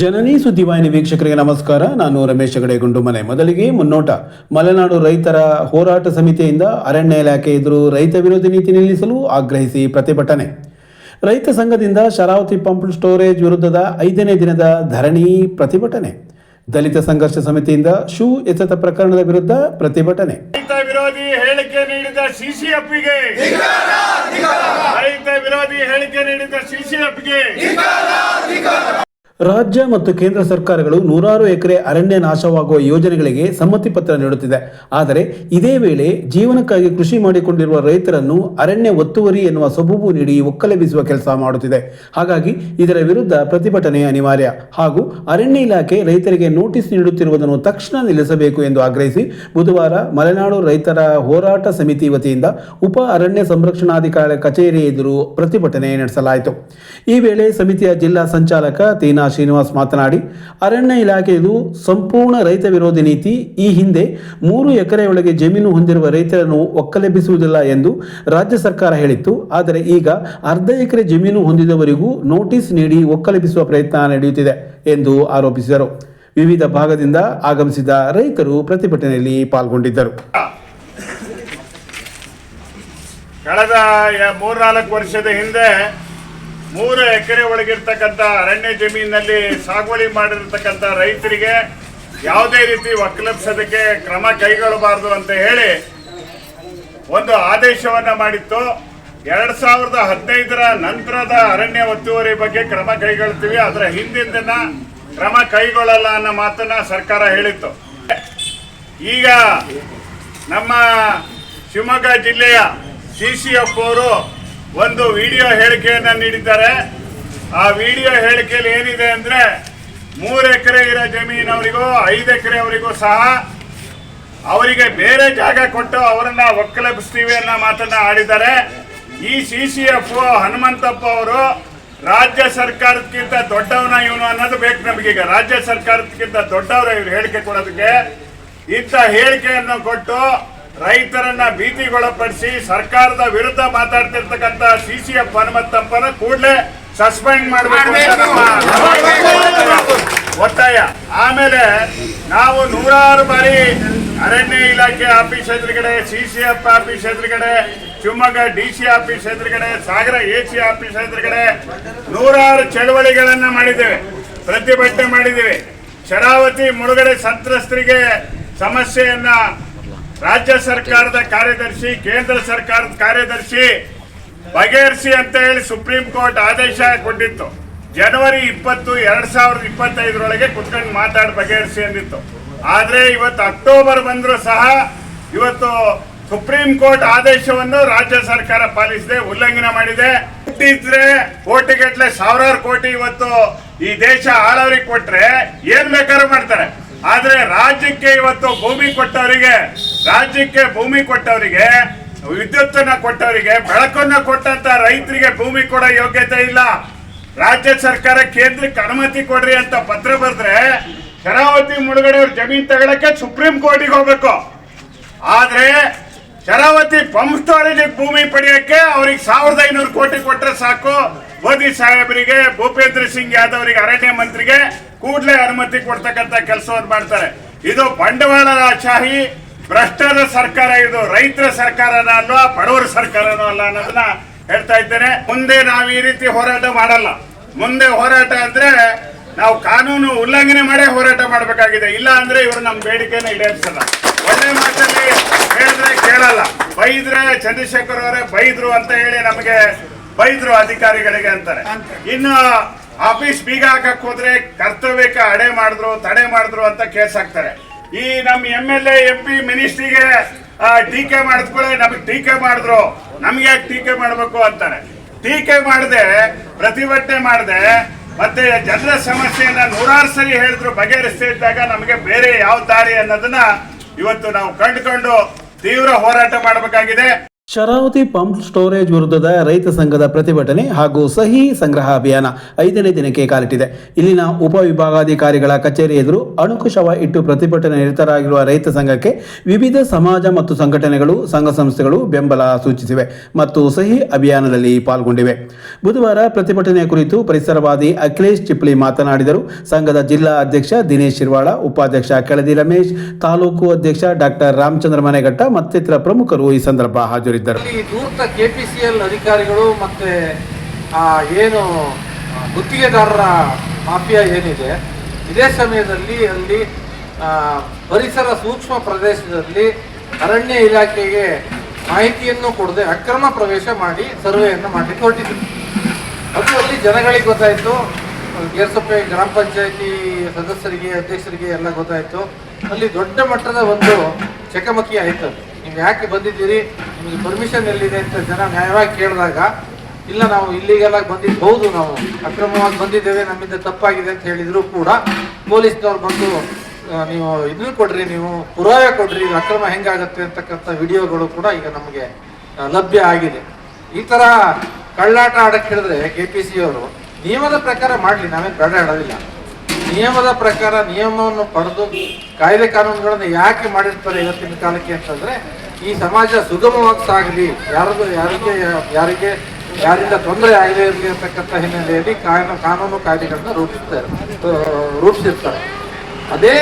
ಜನನಿ ಸುದ್ದಿವಾಹಿನಿ ವೀಕ್ಷಕರಿಗೆ ನಮಸ್ಕಾರ. ನಾನು ರಮೇಶ್ ಹೆಗಡೆ ಗುಂಡುಮನೆ ಮೊದಲಿಗೆ ಮುನ್ನೋಟ. ಮಲೆನಾಡು ರೈತರ ಹೋರಾಟ ಸಮಿತಿಯಿಂದ ಅರಣ್ಯ ಇಲಾಖೆ ಎದುರು ರೈತ ವಿರೋಧಿ ನೀತಿ ನಿಲ್ಲಿಸಲು ಆಗ್ರಹಿಸಿ ಪ್ರತಿಭಟನೆ. ರೈತ ಸಂಘದಿಂದ ಶರಾವತಿ ಪಂಪ್ ಸ್ಟೋರೇಜ್ ವಿರುದ್ಧದ ಐದನೇ ದಿನದ ಧರಣಿ ಪ್ರತಿಭಟನೆ. ದಲಿತ ಸಂಘರ್ಷ ಸಮಿತಿಯಿಂದ ಶೂ ಎಸೆತ ಪ್ರಕರಣದ ವಿರುದ್ಧ ಪ್ರತಿಭಟನೆ. ರೈತ ವಿರೋಧಿ ಹೇಳಿಕೆ ನೀಡಿದ ಸಿಸಿಎಫ್ಗೆ. ರೈತ ವಿರೋಧಿ ಹೇಳಿಕೆ ನೀಡಿದ ಸಿಸಿಎಫ್ಗೆ. ರಾಜ್ಯ ಮತ್ತು ಕೇಂದ್ರ ಸರ್ಕಾರಗಳು ನೂರಾರು ಎಕರೆ ಅರಣ್ಯ ನಾಶವಾಗುವ ಯೋಜನೆಗಳಿಗೆ ಸಮ್ಮತಿ ಪತ್ರ ನೀಡುತ್ತಿದೆ. ಆದರೆ ಇದೇ ವೇಳೆ ಜೀವನಕ್ಕಾಗಿ ಕೃಷಿ ಮಾಡಿಕೊಂಡಿರುವ ರೈತರನ್ನು ಅರಣ್ಯ ಒತ್ತುವರಿ ಎನ್ನುವ ಸಬೂಬು ನೀಡಿ ಒಕ್ಕಲೆಬ್ಬಿಸುವ ಕೆಲಸ ಮಾಡುತ್ತಿದೆ. ಹಾಗಾಗಿ ಇದರ ವಿರುದ್ಧ ಪ್ರತಿಭಟನೆ ಅನಿವಾರ್ಯ. ಹಾಗೂ ಅರಣ್ಯ ಇಲಾಖೆ ರೈತರಿಗೆ ನೋಟಿಸ್ ನೀಡುತ್ತಿರುವುದನ್ನು ತಕ್ಷಣ ನಿಲ್ಲಿಸಬೇಕು ಎಂದು ಆಗ್ರಹಿಸಿ ಬುಧವಾರ ಮಲೆನಾಡು ರೈತರ ಹೋರಾಟ ಸಮಿತಿ ವತಿಯಿಂದ ಉಪ ಅರಣ್ಯ ಸಂರಕ್ಷಣಾಧಿಕಾರಿ ಕಚೇರಿ ಎದುರು ಪ್ರತಿಭಟನೆ ನಡೆಸಲಾಯಿತು. ಈ ವೇಳೆ ಸಮಿತಿಯ ಜಿಲ್ಲಾ ಸಂಚಾಲಕ ತೀನಾ ಶ್ರೀನಿವಾಸ್ ಮಾತನಾಡಿ, ಅರಣ್ಯ ಇಲಾಖೆಯದು ಸಂಪೂರ್ಣ ರೈತ ವಿರೋಧಿ ನೀತಿ. ಈ ಹಿಂದೆ ಮೂರು ಎಕರೆಯೊಳಗೆ ಜಮೀನು ಹೊಂದಿರುವ ರೈತರನ್ನು ಒಕ್ಕಲೆಬ್ಬಿಸುವುದಿಲ್ಲ ಎಂದು ರಾಜ್ಯ ಸರ್ಕಾರ ಹೇಳಿತ್ತು. ಆದರೆ ಈಗ ಅರ್ಧ ಎಕರೆ ಜಮೀನು ಹೊಂದಿದವರಿಗೂ ನೋಟಿಸ್ ನೀಡಿ ಒಕ್ಕಲೆಬ್ಬಿಸುವ ಪ್ರಯತ್ನ ನಡೆಯುತ್ತಿದೆ ಎಂದು ಆರೋಪಿಸಿದರು. ವಿವಿಧ ಭಾಗದಿಂದ ಆಗಮಿಸಿದ ರೈತರು ಪ್ರತಿಭಟನೆಯಲ್ಲಿ ಪಾಲ್ಗೊಂಡಿದ್ದರು. ಕಳೆದ ಮೂರ್ನಾಲ್ಕು ವರ್ಷದ ಹಿಂದೆ ಮೂರು ಎಕರೆ ಒಳಗಿರ್ತಕ್ಕಂಥ ಅರಣ್ಯ ಜಮೀನಿನಲ್ಲಿ ಸಾಗುವಳಿ ಮಾಡಿರ್ತಕ್ಕಂಥ ರೈತರಿಗೆ ಯಾವುದೇ ರೀತಿ ಒಕ್ಕಲಪ್ಸೋದಕ್ಕೆ ಕ್ರಮ ಕೈಗೊಳ್ಳಬಾರದು ಅಂತ ಹೇಳಿ ಒಂದು ಆದೇಶವನ್ನ ಮಾಡಿತ್ತು. ಎರಡ್ ಸಾವಿರದ ಹದಿನೈದರ ನಂತರದ ಅರಣ್ಯ ಒತ್ತುವರಿ ಬಗ್ಗೆ ಕ್ರಮ ಕೈಗೊಳ್ತೀವಿ. ಅದರ ಹಿಂದಿನ ದಿನ ಕ್ರಮ ಕೈಗೊಳ್ಳಲ್ಲ ಅನ್ನೋ ಮಾತನ್ನ ಸರ್ಕಾರ ಹೇಳಿತ್ತು. ಈಗ ನಮ್ಮ ಶಿವಮೊಗ್ಗ ಜಿಲ್ಲೆಯ ಸಿ ಸಿ ಎಫ್ ಅವರು ಒಂದು ವಿಡಿಯೋ ಹೇಳಿಕೆಯನ್ನ ನೀಡಿದ್ದಾರೆ. ಆ ವಿಡಿಯೋ ಹೇಳಿಕೆಯಲ್ಲಿ ಏನಿದೆ ಅಂದ್ರೆ ಮೂರು ಎಕರೆ ಇರೋ ಜಮೀನವರಿಗೂ, ಐದು ಎಕರೆವರೆಗೂ ಸಹ ಅವರಿಗೆ ಬೇರೆ ಜಾಗ ಕೊಟ್ಟು ಅವರನ್ನ ಒಕ್ಕಲಬಿಸ್ತೀವಿ ಅನ್ನೋ ಮಾತನ್ನ ಆಡಿದ್ದಾರೆ. ಈ ಸಿ ಸಿ ಎಫ್ ಹನುಮಂತಪ್ಪ ಅವರು ರಾಜ್ಯ ಸರ್ಕಾರಕ್ಕಿಂತ ದೊಡ್ಡವನ ಇವನು ಅನ್ನೋದು ಬೇಕು ನಮಗೀಗ ರಾಜ್ಯ ಸರ್ಕಾರಕ್ಕಿಂತ ದೊಡ್ಡವರ ಇವ್ರು ಹೇಳಿಕೆ ಕೊಡೋದಕ್ಕೆ. ಇಂಥ ಹೇಳಿಕೆಯನ್ನು ಕೊಟ್ಟು ರೈತರನ್ನ ಭೀತಿಗೊಳಪಡಿಸಿ ಸರ್ಕಾರದ ವಿರುದ್ಧ ಮಾತಾಡ್ತಿರ್ತಕ್ಕಂಥ ಸಿ ಸಿ ಎಫ್ ಹನುಮಂತಪ್ಪನ ಕೂಡಲೇ ಸಸ್ಪೆಂಡ್ ಮಾಡಬೇಕು ಒತ್ತಾಯ. ಆಮೇಲೆ ನಾವು ನೂರಾರು ಬಾರಿ ಅರಣ್ಯ ಇಲಾಖೆ ಆಫೀಸ್ ಎದುರುಗಡೆ ಸಿ ಸಿ ಎಫ್ ಆಫೀಸ್ ಎದುರುಗಡೆ ಶಿವಮೊಗ್ಗ ಡಿ ಸಿ ಆಫೀಸ್ ಎದುರುಗಡೆ ಸಾಗರ ಎ ಸಿ ಆಫೀಸ್ ಎದುರುಗಡೆ ನೂರಾರು ಚಳವಳಿಗಳನ್ನ ಮಾಡಿದ್ದೇವೆ. ಪ್ರತಿಭಟನೆ ಮಾಡಿದ್ದೇವೆ. ಶರಾವತಿ ಮುಳುಗಡೆ ಸಂತ್ರಸ್ತರಿಗೆ ಸಮಸ್ಯೆಯನ್ನ ರಾಜ್ಯ ಸರ್ಕಾರದ ಕಾರ್ಯದರ್ಶಿ, ಕೇಂದ್ರ ಸರ್ಕಾರದ ಕಾರ್ಯದರ್ಶಿ ಬಗೆಹರಿಸಿ ಅಂತ ಹೇಳಿ ಸುಪ್ರೀಂ ಕೋರ್ಟ್ ಆದೇಶ ಕೊಟ್ಟಿತ್ತು. ಜನವರಿ ಇಪ್ಪತ್ತು, ಎರಡ್ ಸಾವಿರದ ಇಪ್ಪತ್ತೈದರೊಳಗೆ ಕುತ್ಕೊಂಡು ಮಾತಾಡಿ ಬಗೆಹರಿಸಿ ಅಂದಿತ್ತು. ಆದ್ರೆ ಇವತ್ತು ಅಕ್ಟೋಬರ್ ಬಂದರೂ ಸಹ ಇವತ್ತು ಸುಪ್ರೀಂ ಕೋರ್ಟ್ ಆದೇಶವನ್ನು ರಾಜ್ಯ ಸರ್ಕಾರ ಪಾಲಿಸಿದೆ ಉಲ್ಲಂಘನೆ ಮಾಡಿದೆ. ಇದ್ರೆ ಕೋಟಿಗಟ್ಟಲೆ ಸಾವಿರಾರು ಕೋಟಿ ಇವತ್ತು ಈ ದೇಶ ಆಳವರಿಗೆ ಕೊಟ್ರೆ ಏನ್ ಬೇಕಾದ್ರೂ ಮಾಡ್ತಾರೆ. ಆದ್ರೆ ರಾಜ್ಯಕ್ಕೆ ಇವತ್ತು ಭೂಮಿ ಕೊಟ್ಟವರಿಗೆ, ರಾಜ್ಯಕ್ಕೆ ಭೂಮಿ ಕೊಟ್ಟವರಿಗೆ, ವಿದ್ಯುತ್ತನ್ನ ಕೊಟ್ಟವರಿಗೆ, ಬೆಳಕನ್ನ ಕೊಟ್ಟಂತ ರೈತರಿಗೆ ಭೂಮಿ ಕೊಡೋ ಯೋಗ್ಯತೆ ಇಲ್ಲ. ರಾಜ್ಯ ಸರ್ಕಾರ ಕೇಂದ್ರಕ್ಕೆ ಅನುಮತಿ ಕೊಡ್ರಿ ಅಂತ ಪತ್ರ ಬರೆದ್ರೆ ಶರಾವತಿ ಮುಳುಗಡೆ ಅವ್ರ ಜಮೀನ್ ತಗೊಳಕ್ಕೆ ಸುಪ್ರೀಂ ಕೋರ್ಟಿಗೆ ಹೋಗ್ಬೇಕು. ಆದ್ರೆ ಶರಾವತಿ ಪಂಪ್ ಸ್ಟೋರೇಜ್ ಭೂಮಿ ಪಡೆಯಕ್ಕೆ ಅವ್ರಿಗೆ ಸಾವಿರದ ಐನೂರು ಕೋಟಿ ಕೊಟ್ರೆ ಸಾಕು. ಮೋದಿ ಸಾಹೇಬರಿಗೆ, ಭೂಪೇಂದ್ರ ಸಿಂಗ್ ಯಾದವ್ ಅರಣ್ಯ ಮಂತ್ರಿಗೆ ಕೂಡಲೇ ಅನುಮತಿ ಕೊಡ್ತಕ್ಕಂತ ಕೆಲಸವನ್ನು ಮಾಡ್ತಾರೆ. ಇದು ಬಂಡವಾಳಶಾಹಿ ಭ್ರಷ್ಟರ ಸರ್ಕಾರ ಇದು, ರೈತರ ಸರ್ಕಾರನ ಅಲ್ವಾ, ಬಡವರ ಸರ್ಕಾರನೂ ಅಲ್ಲ ಅನ್ನೋದನ್ನ ಹೇಳ್ತಾ ಇದ್ದೇನೆ. ಮುಂದೆ ನಾವು ಈ ರೀತಿ ಹೋರಾಟ ಮಾಡಲ್ಲ. ಮುಂದೆ ಹೋರಾಟ ಅಂದ್ರೆ ನಾವು ಕಾನೂನು ಉಲ್ಲಂಘನೆ ಮಾಡೇ ಹೋರಾಟ ಮಾಡಬೇಕಾಗಿದೆ. ಇಲ್ಲ ಅಂದ್ರೆ ಇವರು ನಮ್ಮ ಬೇಡಿಕೆನ ಈಡೇರಿಸಲ್ಲ. ಒಳ್ಳೆ ಮಾತಲ್ಲಿ ಹೇಳಿದ್ರೆ ಕೇಳಲ್ಲ. ಬೈದ್ರೆ ಚಂದ್ರಶೇಖರ್ ಅವರೇ ಬೈದ್ರು ಅಂತ ಹೇಳಿ ನಮಗೆ ಬೈದ್ರು ಅಧಿಕಾರಿಗಳಿಗೆ ಅಂತಾರೆ. ಇನ್ನು ಆಫೀಸ್ ಬೀಗ ಹಾಕಕ್ ಹೋದ್ರೆ ಕರ್ತವ್ಯಕ್ಕೆ ಅಡೆ ಮಾಡಿದ್ರು, ತಡೆ ಮಾಡಿದ್ರು ಅಂತ ಕೇಸ್ ಹಾಕ್ತಾರೆ. ಈ ನಮ್ಮ M L A M P ಮಿನಿಸ್ಟ್ರಿಗೆ ಟೀಕೆ ಮಾಡಿದ್ಕೊಳ್ಳೆ ನಮಗೆ ಟೀಕೆ ಮಾಡಿದ್ರು. ನಮ್ಗೆ ಯಾಕೆ ಟೀಕೆ ಮಾಡಬೇಕು ಅಂತಾರೆ? ಟೀಕೆ ಮಾಡದೆ, ಪ್ರತಿಭಟನೆ ಮಾಡದೆ, ಮತ್ತೆ ಜನರ ಸಮಸ್ಯೆಯನ್ನ ನೂರಾರು ಸರಿ ಹೇಳಿದ್ರು ಬಗೆಹರಿಸ್ತಾ ಇದ್ದಾಗ ನಮಗೆ ಬೇರೆ ಯಾವ ದಾರಿ ಅನ್ನೋದನ್ನ ಇವತ್ತು ನಾವು ಕಂಡುಕೊಂಡು ತೀವ್ರ ಹೋರಾಟ ಮಾಡಬೇಕಾಗಿದೆ. ಶರಾವತಿ ಪಂಪ್ ಸ್ಟೋರೇಜ್ ವಿರುದ್ಧದ ರೈತ ಸಂಘದ ಪ್ರತಿಭಟನೆ ಹಾಗೂ ಸಹಿ ಸಂಗ್ರಹ ಅಭಿಯಾನ ಐದನೇ ದಿನಕ್ಕೆ ಕಾಲಿಟ್ಟಿದೆ. ಇಲ್ಲಿನ ಉಪವಿಭಾಗಾಧಿಕಾರಿಗಳ ಕಚೇರಿ ಎದುರು ಅಣುಕುಶವ ಇಟ್ಟು ಪ್ರತಿಭಟನೆ ನಿರತರಾಗಿರುವ ರೈತ ಸಂಘಕ್ಕೆ ವಿವಿಧ ಸಮಾಜ ಮತ್ತು ಸಂಘಟನೆಗಳು, ಸಂಘ ಸಂಸ್ಥೆಗಳು ಬೆಂಬಲ ಸೂಚಿಸಿವೆ ಮತ್ತು ಸಹಿ ಅಭಿಯಾನದಲ್ಲಿ ಪಾಲ್ಗೊಂಡಿವೆ. ಬುಧವಾರ ಪ್ರತಿಭಟನೆ ಕುರಿತು ಪರಿಸರವಾದಿ ಅಖಿಲೇಶ್ ಚಿಪ್ಲಿ ಮಾತನಾಡಿದರು. ಸಂಘದ ಜಿಲ್ಲಾ ಅಧ್ಯಕ್ಷ ದಿನೇಶ್ ಶಿರ್ವಾಳ, ಉಪಾಧ್ಯಕ್ಷ ಕೆಳದಿ ರಮೇಶ್, ತಾಲೂಕು ಅಧ್ಯಕ್ಷ ಡಾಕ್ಟರ್ ರಾಮಚಂದ್ರ ಮನೆಗಟ್ಟ ಮತ್ತಿತರ ಪ್ರಮುಖರು ಈ ಸಂದರ್ಭ ಹಾಜರಿದ್ದರು. ಕೆ ಪಿ ಸಿ ಎಲ್ ಅಧಿಕಾರಿಗಳು ಮತ್ತೆ ಏನು ಗುತ್ತಿಗೆದಾರರ ಮಾಫಿಯಾ ಏನಿದೆ, ಇದೇ ಸಮಯದಲ್ಲಿ ಅಲ್ಲಿ ಪರಿಸರ ಸೂಕ್ಷ್ಮ ಪ್ರದೇಶದಲ್ಲಿ ಅರಣ್ಯ ಇಲಾಖೆಗೆ ಮಾಹಿತಿಯನ್ನು ಕೊಡದೆ ಅಕ್ರಮ ಪ್ರವೇಶ ಮಾಡಿ ಸರ್ವೆಯನ್ನು ಮಾಡಿ ಹೊರಟಿದ್ರು. ಅದು ಅಲ್ಲಿ ಜನಗಳಿಗೆ ಗೊತ್ತಾಯಿತು. ಗೇರ್ಸೊಪ್ಪೆ ಗ್ರಾಮ ಪಂಚಾಯತಿ ಸದಸ್ಯರಿಗೆ, ಅಧ್ಯಕ್ಷರಿಗೆ ಎಲ್ಲ ಗೊತ್ತಾಯಿತು. ಅಲ್ಲಿ ದೊಡ್ಡ ಮಟ್ಟದ ಒಂದು ಚಕಮಕಿ ಆಯಿತು ನೀವು ಯಾಕೆ ಬಂದಿದ್ದೀರಿ? ನಿಮಗೆ ಪರ್ಮಿಷನ್ ಎಲ್ಲಿದೆ ಅಂತ ಜನ ನ್ಯಾಯವಾಗಿ ಕೇಳಿದಾಗ, ಇಲ್ಲ ನಾವು ಇಲ್ಲಿಗೆಲ್ಲ ಬಂದಿದ್ದು ನಾವು ಅಕ್ರಮವಾಗಿ ಬಂದಿದ್ದೇವೆ, ನಮ್ಮಿಂದ ತಪ್ಪಾಗಿದೆ ಅಂತ ಹೇಳಿದ್ರು ಕೂಡ ಪೊಲೀಸ್ನವ್ರು ಬಂದು ನೀವು ಇದನ್ನು ಕೊಡ್ರಿ, ನೀವು ಪುರಾವೆ ಕೊಡ್ರಿ ಅಕ್ರಮ ಹೆಂಗಾಗತ್ತೆ ಅಂತಕ್ಕಂಥ ವಿಡಿಯೋಗಳು ಕೂಡ ಈಗ ನಮಗೆ ಲಭ್ಯ ಆಗಿದೆ. ಈ ತರ ಕಳ್ಳಾಟ ಆಡಕ್ಕೆ ಹೇಳಿದ್ರೆ ಕೆ ಪಿ ಸಿ ಅವರು ನಿಯಮದ ಪ್ರಕಾರ ಮಾಡಲಿ, ನಾವೇನು ಬೇಡ ಆಡೋದಿಲ್ಲ ನಿಯಮದ ಪ್ರಕಾರ ನಿಯಮವನ್ನು ಪಡೆದು ಕಾಯ್ದೆ ಕಾನೂನುಗಳನ್ನು ಯಾಕೆ ಮಾಡಿರ್ತಾರೆ ಇವತ್ತಿನ ಕಾಲಕ್ಕೆ ಅಂತಂದ್ರೆ, ಈ ಸಮಾಜ ಸುಗಮವಾಗಿ ಸಾಗಲಿ ಯಾರದು ಯಾರಿಗೆ ಯಾರಿಗೆ, ಯಾರಿಂದ ತೊಂದರೆ ಆಗದೇ ಇರಲಿ ಅಂತಕ್ಕಂಥ ಹಿನ್ನೆಲೆಯಲ್ಲಿ ಕಾನೂನು ಕಾನೂನು ಕಾಯ್ದೆಗಳನ್ನ ರೂಪಿಸ್ತಾರೆ ರೂಪಿಸಿರ್ತಾರೆ. ಅದೇ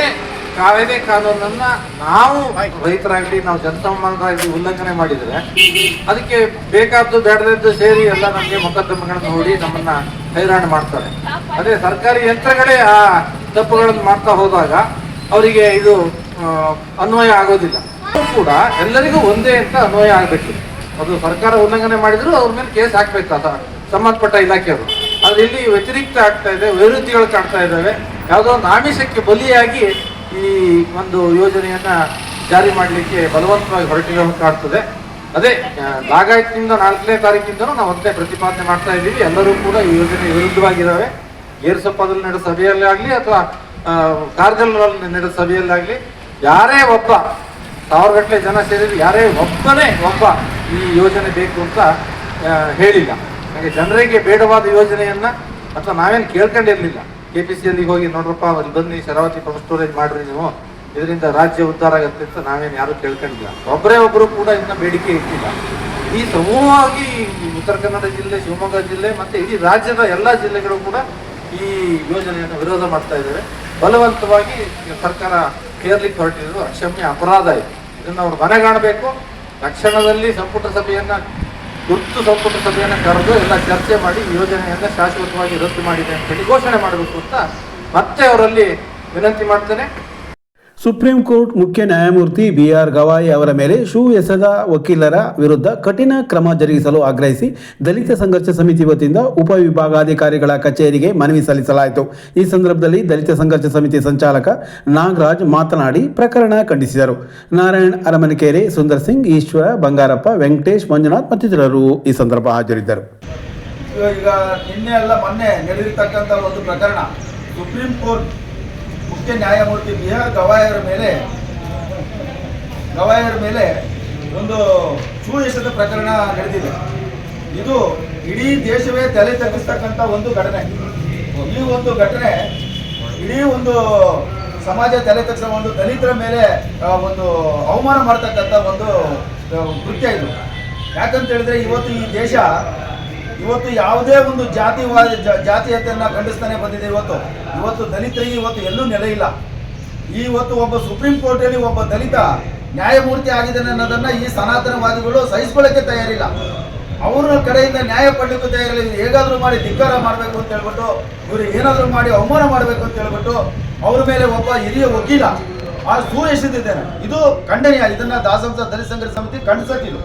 ಕಾಯ್ದೆ ಕಾನೂನನ್ನ ನಾವು ರೈತರಾಗ್ಲಿ, ನಾವು ಜನಸಾಮಾನ್ಯರಾಗ್ಲಿ ಉಲ್ಲಂಘನೆ ಮಾಡಿದ್ರೆ ಅದಕ್ಕೆ ಬೇಕಾದ್ದು ಬೇಡದದ್ದು ಸೇರಿ ಎಲ್ಲ ನಮಗೆ ಮೊಕದ್ದಮೆಗಳನ್ನು ನೋಡಿ ನಮ್ಮನ್ನ ಹೈರಾಣ ಮಾಡ್ತಾರೆ. ಅದೇ ಸರ್ಕಾರಿ ಯಂತ್ರಗಳೇ ಆ ತಪ್ಪುಗಳನ್ನು ಮಾಡ್ತಾ ಹೋದಾಗ ಅವರಿಗೆ ಇದು ಅನ್ವಯ ಆಗೋದಿಲ್ಲ. ಕೂಡ ಎಲ್ಲರಿಗೂ ಒಂದೇ ಅಂತ ಅನ್ವಯ ಆಗಬೇಕು. ಅದು ಸರ್ಕಾರ ಉಲ್ಲಂಘನೆ ಮಾಡಿದ್ರು ಅವ್ರ ಮೇಲೆ ಕೇಸ್ ಹಾಕ್ಬೇಕು ಅದ ಸಂಬಂಧಪಟ್ಟ ಇಲಾಖೆಯವರು. ಆದ್ರೆ ಇಲ್ಲಿ ವ್ಯತಿರಿಕ್ತ ಆಗ್ತಾ ಇದೆ ವೈರುಧ್ಯಗಳು ಕಾಣ್ತಾ ಇದ್ದಾವೆ. ಯಾವುದೋ ಒಂದು ಆಮಿಷಕ್ಕೆ ಬಲಿಯಾಗಿ ಈ ಒಂದು ಯೋಜನೆಯನ್ನ ಜಾರಿ ಮಾಡಲಿಕ್ಕೆ ಬಲವಂತವಾಗಿ ಹೊರಟಿರೋ ಕಾಣ್ತದೆ. ಅದೇ ಲಾಗಾಯತ್ನಿಂದ ನಾಲ್ಕನೇ ತಾರೀಕಿಂದನೂ ನಾವು ಒಂದೇ ಪ್ರತಿಪಾದನೆ ಮಾಡ್ತಾ ಇದ್ದೀವಿ. ಎಲ್ಲರೂ ಕೂಡ ಈ ಯೋಜನೆ ವಿರುದ್ಧವಾಗಿದ್ದಾವೆ ಏರ್ಸಪ್ಪದಲ್ಲಿ ನಡೆದ ಸಭೆಯಲ್ಲೇ ಆಗಲಿ ಅಥವಾ ಕಾರ್ಜಲ್ನಲ್ಲಿ ನಡೆದ ಸಭೆಯಲ್ಲಾಗಲಿ ಯಾರೇ ಒಬ್ಬ ಸಾವಿರ ಗಟ್ಟಲೆ ಜನ ಸೇರಿದ್ರು, ಯಾರೇ ಒಬ್ಬನೇ ಒಬ್ಬ ಈ ಯೋಜನೆ ಬೇಕು ಅಂತ ಹೇಳಿಲ್ಲ. ಹಾಗೆ ಜನರಿಗೆ ಬೇಡವಾದ ಯೋಜನೆಯನ್ನು ಅಥವಾ ನಾವೇನು ಕೇಳ್ಕೊಂಡಿರ್ಲಿಲ್ಲ. ಕೆ ಪಿ ಸಿಯಲ್ಲಿ ಹೋಗಿ ನೋಡ್ರಪ್ಪ, ಅಲ್ಲಿ ಬನ್ನಿ ಶರಾವತಿ ಪಂಪ್ ಸ್ಟೋರೇಜ್ ಮಾಡ್ರಿ ನೀವು. ಇದರಿಂದ ರಾಜ್ಯ ಉದ್ಧಾರ ಆಗುತ್ತೆ ಅಂತ ನಾವೇನು ಯಾರು ಕೇಳ್ಕೊಂಡಿಲ್ಲ. ಒಬ್ಬರೇ ಒಬ್ಬರು ಕೂಡ ಇನ್ನ ಬೇಡಿಕೆ ಇಟ್ಟಿಲ್ಲ. ಈ ಸಮೂಹವಾಗಿ ಉತ್ತರ ಕನ್ನಡ ಜಿಲ್ಲೆ, ಶಿವಮೊಗ್ಗ ಜಿಲ್ಲೆ ಮತ್ತೆ ಇಡೀ ರಾಜ್ಯದ ಎಲ್ಲ ಜಿಲ್ಲೆಗಳು ಕೂಡ ಈ ಯೋಜನೆಯನ್ನು ವಿರೋಧ ಮಾಡ್ತಾ ಇದ್ದಾರೆ ಬಲವಂತವಾಗಿ ಸರ್ಕಾರ ಕೇರ್ಲಿಕ್ಕೆ ಹೊರಟಿರೋದು ಅಕ್ಷಮ್ಯ ಅಪರಾಧ ಇದೆ. ಇದನ್ನು ಅವರು ಮನೆಗಾಣಬೇಕು. ತಕ್ಷಣದಲ್ಲಿ ಸಂಪುಟ ಸಭೆಯನ್ನ ತುರ್ತು ಸಂಪುಟ ಸಭೆಯನ್ನು ಕರೆದು ಎಲ್ಲ ಚರ್ಚೆ ಮಾಡಿ ಯೋಜನೆಯನ್ನು ಶಾಶ್ವತವಾಗಿ ರದ್ದು ಮಾಡಿದೆ ಅಂತ ಹೇಳಿ ಘೋಷಣೆ ಮಾಡಬೇಕು ಅಂತ ಮತ್ತೆ ಅವರಲ್ಲಿ ವಿನಂತಿ ಮಾಡ್ತೇನೆ. ಸುಪ್ರೀಂ ಕೋರ್ಟ್ ಮುಖ್ಯ ನ್ಯಾಯಮೂರ್ತಿ ಬಿ ಆರ್ ಗವಾಯಿ ಅವರ ಮೇಲೆ ಶೂ ಎಸೆದ ವಕೀಲರ ವಿರುದ್ಧ ಕಠಿಣ ಕ್ರಮ ಜರುಗಿಸಲು ಆಗ್ರಹಿಸಿ ದಲಿತ ಸಂಘರ್ಷ ಸಮಿತಿ ವತಿಯಿಂದ ಉಪವಿಭಾಗಾಧಿಕಾರಿಗಳ ಕಚೇರಿಗೆ ಮನವಿ ಸಲ್ಲಿಸಲಾಯಿತು. ಈ ಸಂದರ್ಭದಲ್ಲಿ ದಲಿತ ಸಂಘರ್ಷ ಸಮಿತಿ ಸಂಚಾಲಕ ನಾಗರಾಜ್ ಮಾತನಾಡಿ ಪ್ರಕರಣ ಖಂಡಿಸಿದರು. ನಾರಾಯಣ್ ಅರಮನಕೆರೆ, ಸುಂದರ್ ಸಿಂಗ್, ಈಶ್ವರ, ಬಂಗಾರಪ್ಪ, ವೆಂಕಟೇಶ್, ಮಂಜುನಾಥ್ ಮತ್ತಿತರರು ಈ ಸಂದರ್ಭ ಹಾಜರಿದ್ದರು. ನಿನ್ನೆ ಅಲ್ಲ ಸುಪ್ರೀಂ ಕೋರ್ಟ್ ಮುಖ್ಯ ನ್ಯಾಯಮೂರ್ತಿ ಬಿ ಆರ್ ಗವಾಯರ ಮೇಲೆ ಗವಾಯರ ಮೇಲೆ ಒಂದು ಚೂ ಪ್ರಕರಣ ನಡೆದಿದೆ. ಇದು ಇಡೀ ದೇಶವೇ ತಲೆ ತಗ್ಗಿಸ್ತಕ್ಕಂಥ ಒಂದು ಘಟನೆ. ಈ ಒಂದು ಘಟನೆ ಇಡೀ ಒಂದು ಸಮಾಜ ತಲೆ ತಗ್ಗಿಸೋ ಒಂದು ದಲಿತರ ಮೇಲೆ ಒಂದು ಅವಮಾನ ಮಾಡ್ತಕ್ಕಂಥ ಒಂದು ಕೃತ್ಯ ಇದು. ಯಾಕಂತ ಹೇಳಿದ್ರೆ ಇವತ್ತು ಈ ದೇಶ ಇವತ್ತು ಯಾವುದೇ ಒಂದು ಜಾತಿವಾದ ಜಾತೀಯತೆಯನ್ನು ಖಂಡಿಸ್ತಾನೆ ಬಂದಿದೆ ಇವತ್ತು. ಇವತ್ತು ದಲಿತರಿಗೆ ಇವತ್ತು ಎಲ್ಲೂ ನೆಲೆ ಇಲ್ಲ. ಇವತ್ತು ಒಬ್ಬ ಸುಪ್ರೀಂ ಕೋರ್ಟಲ್ಲಿ ಒಬ್ಬ ದಲಿತ ನ್ಯಾಯಮೂರ್ತಿ ಆಗಿದ್ದಾನೆ ಅನ್ನೋದನ್ನ ಈ ಸನಾತನವಾದಿಗಳು ಸಹಿಸ್ಕೊಳ್ಳಕ್ಕೆ ತಯಾರಿಲ್ಲ. ಅವ್ರ ಕಡೆಯಿಂದ ನ್ಯಾಯ ಪಡ್ಲಿಕ್ಕೂ ತಯಾರಿಲ್ಲ. ಹೇಗಾದರೂ ಹೇಗಾದ್ರೂ ಮಾಡಿ ಧಿಕ್ಕಾರ ಮಾಡಬೇಕು ಅಂತ ಹೇಳ್ಬಿಟ್ಟು, ಇವ್ರು ಏನಾದ್ರೂ ಮಾಡಿ ಅವಮಾನ ಮಾಡಬೇಕು ಅಂತ ಹೇಳ್ಬಿಟ್ಟು ಅವ್ರ ಮೇಲೆ ಒಬ್ಬ ಹಿರಿಯ ವಕೀಲ ಆ ಸೂರ್ಯ ಇದು ಖಂಡನೀಯ. ಇದನ್ನ ದಾಸಂಸ ದಲಿತ ಸಂಘ ಸಮಿತಿ ಖಂಡಿಸಕ್ಕಿಲ್ಲ